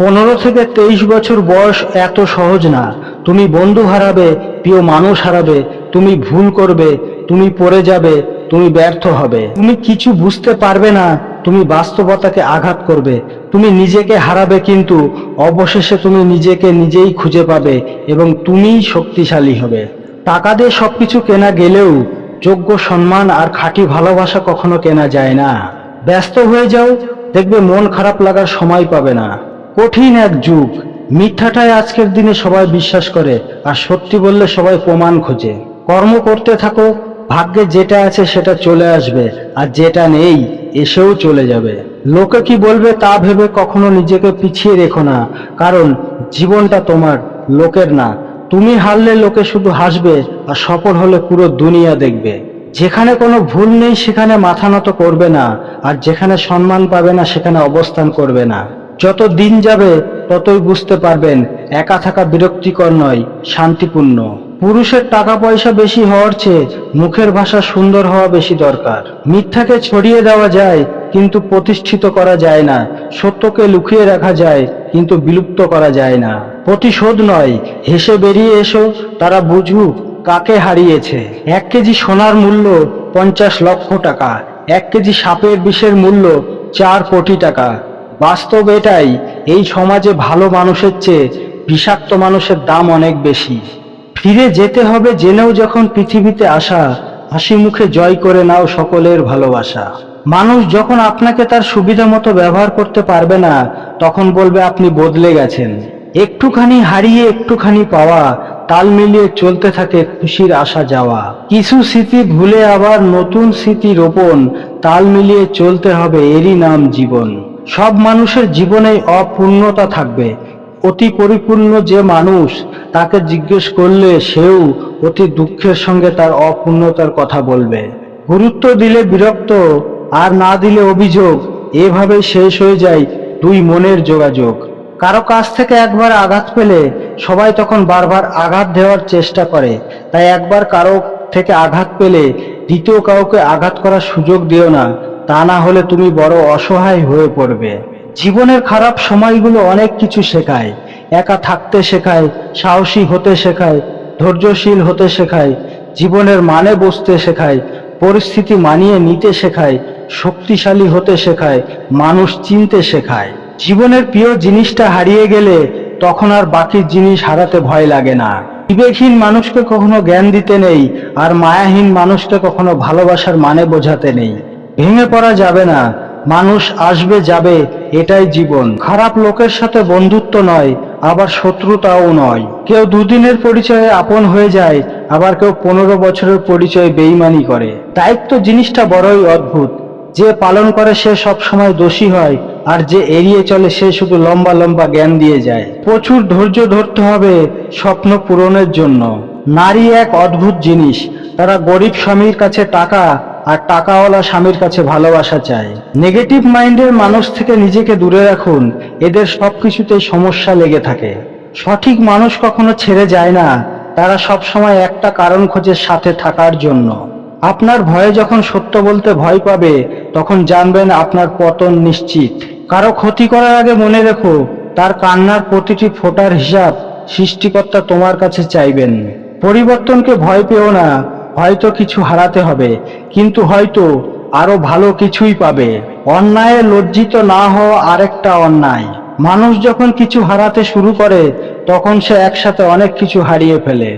পনেরো থেকে তেইশ বছর বয়স এত সহজ না। তুমি বন্ধু হারাবে, প্রিয় মানুষ হারাবে, তুমি ভুল করবে, তুমি পড়ে যাবে, তুমি ব্যর্থ হবে। তুমি কিছু বুঝতে পারবে না, তুমি বাস্তবতাকে আঘাত করবে। তুমি নিজেকে হারাবে কিন্তু অবশেষে তুমি নিজেকে নিজেই খুঁজে পাবে এবং তুমিই শক্তিশালী হবে। টাকা দিয়ে সবকিছু কেনা গেলেও যোগ্য সম্মান আর খাঁটি ভালোবাসা কখনো কেনা যায় না। ব্যস্ত হয়ে যাও, দেখবে মন খারাপ লাগার সময় পাবে না। কঠিন এক যুগ। মিথ্যাটাই আজকের দিনে সবাই বিশ্বাস করে, আর সত্যি বললে সবাই প্রমাণ খোঁজে। কর্ম করতে থাকো, ভাগ্যে যেটা আছে সেটা চলে আসবে, আর যেটা নেই, এসেও চলে যাবে। লোকে কি বলবে তা ভেবে কখনো নিজেকে পিছিয়ে রেখো না, কারণ জীবনটা তোমার, লোকের না। তুমি হারলে লোকে শুধু হাসবে, আর সফল হলে পুরো দুনিয়া দেখবে। যেখানে কোনো ভুল নেই সেখানে মাথা নত করবে না, আর যেখানে সম্মান পাবে না সেখানে অবস্থান করবে না। যত দিন যাবে, ততই বুঝতে পারবেন, একা থাকা বিরক্তিকর নয়, শান্তিপূর্ণ। পুরুষের টাকা পয়সা বেশি হওয়ার চেয়ে মুখের ভাষা সুন্দর হওয়া বেশি দরকার। মিথ্যাকে ছড়িয়ে দেওয়া যায়, কিন্তু প্রতিষ্ঠিত করা যায় না। সত্যকে লুকিয়ে রাখা যায়, কিন্তু বিলুপ্ত করা যায় না। প্রতিশোধ নয়, হেসে বেরিয়ে এসো, তারা বুঝুক কাকে হারিয়েছে। এক কেজি সোনার মূল্য পঞ্চাশ লক্ষ টাকা, এক কেজি সাপের বিষের মূল্য চার কোটি টাকা। বাস্তব এটাই, এই সমাজে ভালো মানুষের চেয়ে বিষাক্ত মানুষের দাম অনেক বেশি। ফিরে যেতে হবে জেনেও যখন পৃথিবীতে আসা, হাসি মুখে জয় করে নাও সকলের ভালোবাসা। মানুষ যখন আপনাকে তার সুবিধা মতো ব্যবহার করতে পারবে না, তখন বলবে আপনি বদলে গেছেন। একটুখানি হারিয়ে একটুখানি পাওয়া, তাল মিলিয়ে চলতে থাকে খুশির আসা যাওয়া। কিছু স্মৃতি ভুলে আবার নতুন স্মৃতি রোপণ, তাল মিলিয়ে চলতে হবে এরই নাম জীবন। সব মানুষের জীবনেই অপূর্ণতা থাকবে। অতি পরিপূর্ণ যে মানুষ তাকে জিজ্ঞেস করলে সেও অতি দুঃখের সঙ্গে তার অপূর্ণতার কথা বলবে। গুরুত্ব দিলে বিরক্ত, আর না দিলে অভিযোগ এভাবে শেষ হয়ে যায় দুই মনের যোগাযোগ। কারও কাছ থেকে একবার আঘাত পেলে সবাই তখন বারবার আঘাত দেওয়ার চেষ্টা করে। তাই একবার কারও থেকে আঘাত পেলে দ্বিতীয় কাউকে আঘাত করার সুযোগ দিও না। তা না হলে তুমি বড় অসহায় হয়ে পড়বে। জীবনের খারাপ সময়গুলো অনেক কিছু শেখায়। একা থাকতে শেখায়, সাহসী হতে শেখায়, ধৈর্যশীল হতে শেখায়, জীবনের মানে বুঝতে শেখায়, পরিস্থিতি মানিয়ে নিতে শেখায়, শক্তিশালী হতে শেখায়, মানুষ চিনতে শেখায়। জীবনের প্রিয় জিনিসটা হারিয়ে গেলে তখন আর বাকি জিনিস হারাতে ভয় লাগে না। বিবেকহীন মানুষকে কখনো জ্ঞান দিতে নেই, আর মায়াহীন মানুষকে কখনো ভালোবাসার মানে বোঝাতে নেই। ভেঙে পড়া যাবে না। মানুষ আসবে, যাবে, এটাই জীবন। খারাপ লোকের সাথে বন্ধুত্ব নয়, আবার শত্রুতাও নয়। কেউ দুদিনের পরিচয়ে আপন হয়ে যায়, আবার কেউ পনেরো বছরের পরিচয়ে বেইমানি করে। দায়িত্ব জিনিসটা বড়ই অদ্ভুত। যে পালন করে সে সব সময় দোষী হয়, আর যে এড়িয়ে চলে সে শুধু লম্বা লম্বা জ্ঞান দিয়ে যায়। প্রচুর ধৈর্য ধরতে হবে স্বপ্ন পূরণের জন্য। নারী এক অদ্ভুত জিনিস। তারা গরিব স্বামীর কাছে টাকা আর টাকাওয়ালা স্বামীর কাছে ভালোবাসা চায় নেগেটিভ মাইন্ডের মানুষ থেকে নিজেকে দূরে রাখুন। এদের সব সবকিছুতেই সমস্যা লেগে থাকে। সঠিক মানুষ কখনো ছেড়ে যায় না। তারা সব সময় একটা কারণ খোঁজে সাথে থাকার জন্য। আপনার ভয়ে যখন সত্য বলতে ভয় পাবে, তখন জানবেন আপনার পতন নিশ্চিত। কারও ক্ষতি করার আগে মনে রেখো, তার কান্নার প্রতিটি ফোটার হিসাব সৃষ্টিকর্তা তোমার কাছে চাইবেন। পরিবর্তনকে ভয় পেও না। হয়তো কিছু হারাতে হবে, কিন্তু হয়তো আরও ভালো কিছুই পাবে। অন্যায়ে লজ্জিত না হওয়া আরেকটা অন্যায়। মানুষ যখন কিছু হারাতে শুরু করে, তখন সে একসাথে অনেক কিছু হারিয়ে ফেলে।